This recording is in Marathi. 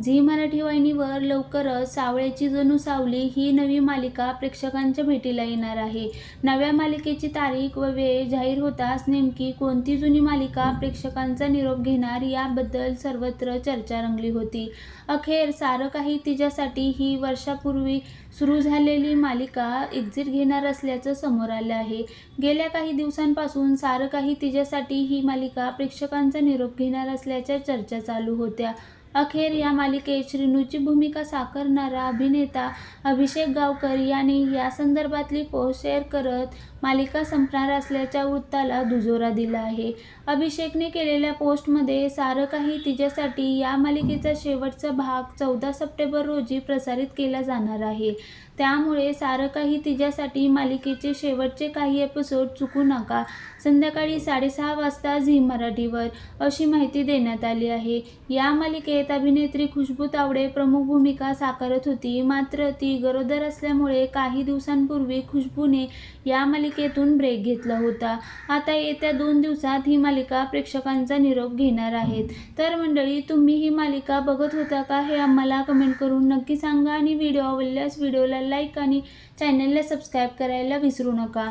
झी मराठी वाहिनीवर लवकरच सावळ्याची जणू सावली ही नवी मालिका प्रेक्षकांच्या भेटीला येणार आहे. नव्या मालिकेची तारीख व वेळ जाहीर होताच नेमकी कोणती जुनी मालिका प्रेक्षकांचा निरोप घेणार याबद्दल सर्वत्र चर्चा रंगली होती. अखेर सारं काही तिच्यासाठी ही वर्षापूर्वी सुरू झालेली मालिका एक्झिट घेणार असल्याचं समोर आलं आहे. गेल्या काही दिवसांपासून सारं काही तिच्यासाठी ही मालिका प्रेक्षकांचा निरोप घेणार असल्याच्या चर्चा चालू होत्या. अखेर या मालिकेत श्रीनूची भूमिका साकारणारा अभिनेता अभिषेक गावकर याने या संदर्भातली पोस्ट शेअर करत मालिका संपणार असल्याच्या वृत्ताला दुजोरा दिला आहे. अभिषेकने केलेल्या पोस्टमध्ये सारं काही तिच्यासाठी या मालिकेचा शेवटचा भाग चौदा सप्टेंबर रोजी प्रसारित केला जाणार आहे. त्यामुळे सारं काही तिच्यासाठी मालिकेचे शेवटचे काही एपिसोड चुकू नका. संध्याकाळी साडेसहा वाजता झी मराठीवर अशी माहिती देण्यात आली आहे. या मालिकेत अभिनेत्री खुशबू तावडे प्रमुख भूमिका साकारत होती. मात्र ती गरोदर असल्यामुळे काही दिवसांपूर्वी खुशबूने या मालिकेतून ब्रेक घेतला होता. आता येत्या दोन दिवसात ही मालिका प्रेक्षकांचा निरोप घेणार आहेत. तर मंडळी तुम्ही ही मालिका बघत होता का हे आम्हाला कमेंट करून नक्की सांगा आणि व्हिडिओ आवडल्यास व्हिडिओला लाईक आणि चॅनलला सबस्क्राईब करायला विसरू नका.